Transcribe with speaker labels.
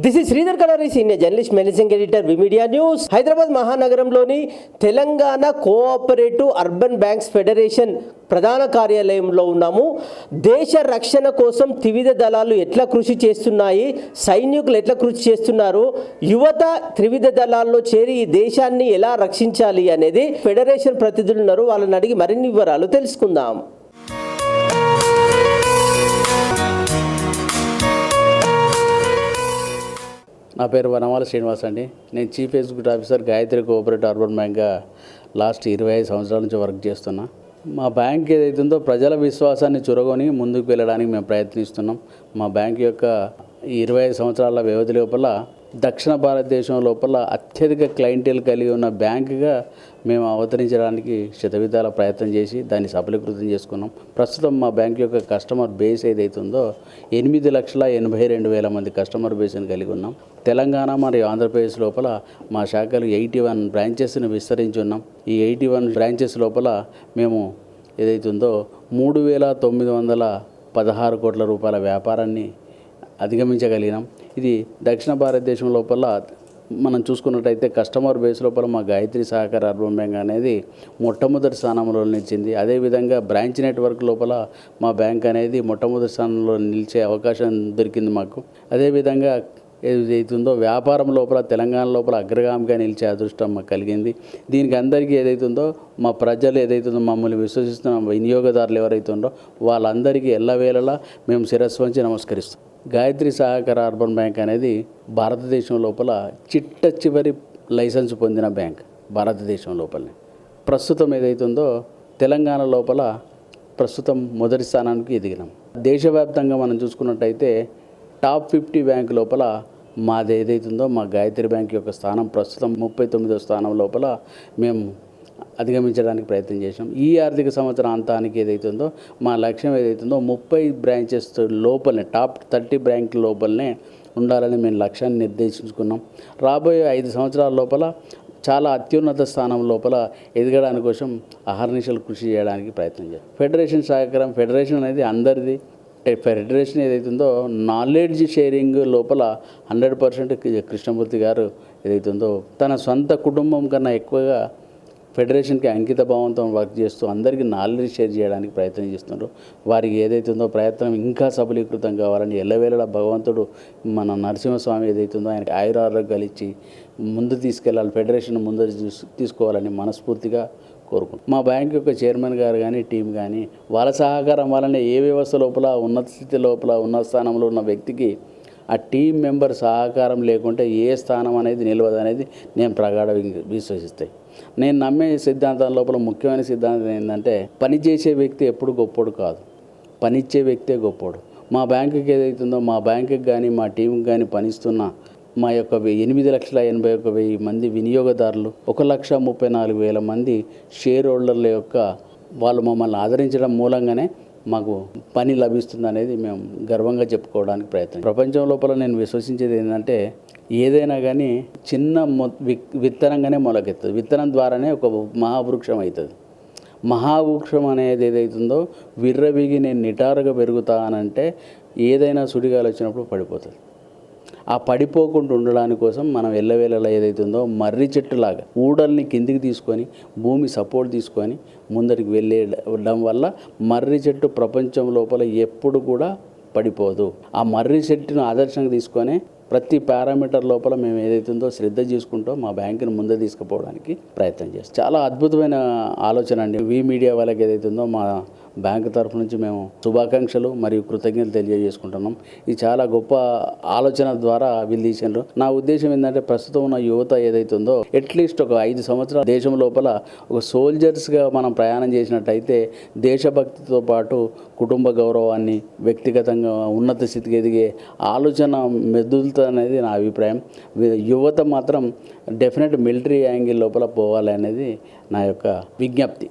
Speaker 1: This is Sridhar Kalari senior journalist managing editor V Media news Hyderabad మహానగరంలోని Telangana cooperative urban banks federation ప్రధాన కార్యాలయంలో ఉన్నాము. దేశ రక్షణ కోసం త్రివిధ దళాలు ఎట్లా కృషి చేస్తున్నాయి? సైనికులు ఎట్లా కృషి చేస్తున్నారు? యువత త్రివిధ దళాల్లో చేరి ఈ దేశాన్ని ఎలా రక్షించాలి అనేది ఫెడరేషన్ ప్రతినిధులు ఉన్నారు. వాళ్ళని అడిగి మరిన్ని వివరాలు తెలుసుకుందాం.
Speaker 2: నా పేరు వనమాల శ్రీనివాస్ అండి. నేను chief executive officer Gayatri cooperative urban బ్యాంక్గా last ఇరవై ఐదు సంవత్సరాల నుంచి వర్క్ చేస్తున్నా. మా బ్యాంక్ ఏదైతుందో ప్రజల విశ్వాసాన్ని చురగొని ముందుకు వెళ్ళడానికి మేము ప్రయత్నిస్తున్నాం. మా బ్యాంక్ యొక్క ఈ ఇరవై ఐదు సంవత్సరాల వ్యవధి లోపల దక్షిణ భారతదేశం లోపల అత్యధిక క్లయింటెల్ కలిగి ఉన్న బ్యాంకుగా మేము అవతరించడానికి శతవిధాల ప్రయత్నం చేసి దాన్ని సఫలీకృతం చేసుకున్నాం. ప్రస్తుతం మా బ్యాంక్ యొక్క కస్టమర్ బేస్ ఏదైతుందో ఎనిమిది లక్షల ఎనభై రెండు వేల మంది కస్టమర్ బేస్ని కలిగి ఉన్నాం. తెలంగాణ మరియు ఆంధ్రప్రదేశ్ లోపల మా శాఖలు ఎయిటీ వన్ బ్రాంచెస్ని విస్తరించి ఉన్నాం. ఈ ఎయిటీ వన్ బ్రాంచెస్ లోపల మేము ఏదైతుందో మూడు వేల తొమ్మిది వందల పదహారు కోట్ల రూపాయల వ్యాపారాన్ని అధిగమించగలిగినాం. ఇది దక్షిణ భారతదేశం లోపల మనం చూసుకున్నట్టయితే కస్టమర్ బేస్ లోపల మా గాయత్రి సహకార అర్బన్ బ్యాంక్ అనేది మొట్టమొదటి స్థానంలో నిలిచింది. అదేవిధంగా బ్రాంచ్ నెట్వర్క్ లోపల మా బ్యాంక్ అనేది మొట్టమొదటి స్థానంలో నిలిచే అవకాశం దొరికింది మాకు. అదేవిధంగా ఏదైతుందో వ్యాపారం లోపల తెలంగాణ లోపల అగ్రగామిగా నిలిచే అదృష్టం మాకు కలిగింది. దీనికి అందరికీ ఏదైతుందో మా ప్రజలు ఏదైతుందో మమ్మల్ని విశ్వసిస్తున్న వినియోగదారులు ఎవరైతే ఉందో వాళ్ళందరికీ ఎల్లవేళలా మేము శిరస్సు వంచి నమస్కరిస్తాం. గాయత్రి సహకార అర్బన్ బ్యాంక్ అనేది భారతదేశం లోపల చిట్ట చివరి లైసెన్స్ పొందిన బ్యాంక్ భారతదేశం లోపలనే. ప్రస్తుతం ఏదైతుందో తెలంగాణ లోపల ప్రస్తుతం మొదటి స్థానానికి ఎదిగినాం. దేశవ్యాప్తంగా మనం చూసుకున్నట్టయితే టాప్ ఫిఫ్టీ బ్యాంక్ లోపల మాది ఏదైతుందో మా గాయత్రి బ్యాంక్ యొక్క స్థానం ప్రస్తుతం ముప్పై తొమ్మిదో స్థానం లోపల మేము అధిగమించడానికి ప్రయత్నం చేసాం ఈ ఆర్థిక సంవత్సరం అంతానికి ఏదైతుందో మా లక్ష్యం ఏదైతుందో ముప్పై బ్రాంచెస్ లోపలనే టాప్ థర్టీ బ్యాంక్ లోపలనే ఉండాలని మేము లక్ష్యాన్ని నిర్దేశించుకున్నాం. రాబోయే ఐదు సంవత్సరాల లోపల చాలా అత్యున్నత స్థానం లోపల ఎదగడానికి కోసం అహర్నిశలు కృషి చేయడానికి ప్రయత్నం చేయాలి ఫెడరేషన్ సహకారం ఫెడరేషన్ అనేది అందరిది. ఫెడరేషన్ ఏదైతుందో నాలెడ్జ్ షేరింగ్ లోపల హండ్రెడ్ పర్సెంట్ కృష్ణమూర్తి గారు ఏదైతుందో తన సొంత కుటుంబం కన్నా ఎక్కువగా ఫెడరేషన్కి అంకిత భావంతో వర్క్ చేస్తూ అందరికీ నాలెడ్జ్ షేర్ చేయడానికి ప్రయత్నం చేస్తున్నారు. వారికి ఏదైతుందో ప్రయత్నం ఇంకా సఫలీకృతం కావాలని ఎల్లవేళ భగవంతుడు మన నరసింహస్వామి ఏదైతుందో ఆయనకి ఆయురారోగ్యాలు ఇచ్చి ముందు తీసుకెళ్ళాలి ఫెడరేషన్ ముందు తీసుకోవాలని మనస్ఫూర్తిగా కోరుకుంటాం మా బ్యాంక్ యొక్క చైర్మన్ గారు కానీ టీం కానీ వాళ్ళ సహకారం వల్లనే ఏ వ్యవస్థ లోపల ఉన్నత స్థితి లోపల ఉన్నత స్థానంలో ఉన్న వ్యక్తికి ఆ టీం మెంబర్ సహకారం లేకుంటే ఏ స్థానం అనేది నిలవదు అనేది నేను ప్రగాఢ విశ్వసిస్తాయి. నేను నమ్మే సిద్ధాంతం లోపల ముఖ్యమైన సిద్ధాంతం ఏంటంటే పనిచేసే వ్యక్తి ఎప్పుడు గొప్పోడు కాదు. పనిచ్చే వ్యక్తే గొప్పోడు. మా బ్యాంకుకి ఏదైతుందో మా బ్యాంకుకి కానీ మా టీంకి కానీ పనిస్తున్న మా యొక్క ఎనిమిది లక్షల ఎనభై ఒక వెయ్యి మంది వినియోగదారులు ఒక లక్ష ముప్పై నాలుగు వేల మంది షేర్ హోల్డర్ల యొక్క వాళ్ళు మమ్మల్ని ఆదరించడం మూలంగానే మాకు పని లభిస్తుంది అనేది మేము గర్వంగా చెప్పుకోవడానికి ప్రయత్నం. ప్రపంచం లోపల నేను విశ్వసించేది ఏంటంటే ఏదైనా కానీ చిన్న మొ- విత్తనంగానే మొలకెత్తుంది. విత్తనం ద్వారానే ఒక మహావృక్షం అవుతుంది మహావృక్షం అనేది ఏదైతుందో విర్రవిగి నేను నిటారుగా పెరుగుతా అనంటే ఏదైనా సుడిగాలు వచ్చినప్పుడు పడిపోతుంది. ఆ పడిపోకుండా ఉండడానికి కోసం మనం ఎల్లవేళలా ఏదైతుందో మర్రి చెట్టులాగా ఊడల్ని కిందికి తీసుకొని భూమి సపోర్ట్ తీసుకొని ముందరికి వెళ్ళడం వల్ల మర్రి చెట్టు ప్రపంచం లోపల ఎప్పుడు కూడా పడిపోదు. ఆ మర్రి చెట్టును ఆదర్శంగా తీసుకొని ప్రతి పారామీటర్ లోపల మేము ఏదైతుందో శ్రద్ధ చేసుకుంటూ మా బ్యాంకుని ముందే తీసుకుపోవడానికి ప్రయత్నం చేస్తాం. చాలా అద్భుతమైన ఆలోచన అండి. వి మీడియా వాళ్ళకి ఏదైతుందో మా బ్యాంకు తరఫు నుంచి మేము శుభాకాంక్షలు మరియు కృతజ్ఞతలు తెలియజేసుకుంటున్నాం. ఇది చాలా గొప్ప ఆలోచన ద్వారా వీళ్ళు తీసినారు నా ఉద్దేశం ఏంటంటే ప్రస్తుతం ఉన్న యువత ఏదైతే ఉందో అట్లీస్ట్ ఒక ఐదు సంవత్సరాల దేశం లోపల ఒక సోల్జర్స్గా మనం ప్రయాణం చేసినట్టయితే దేశభక్తితో పాటు కుటుంబ గౌరవాన్ని వ్యక్తిగతంగా ఉన్నత స్థితికి ఎదిగే ఆలోచన మెదులుతుంది అనేది నా అభిప్రాయం. యువత మాత్రం డెఫినెట్ మిలిటరీ యాంగిల్ లోపల పోవాలి అనేది నా యొక్క విజ్ఞప్తి.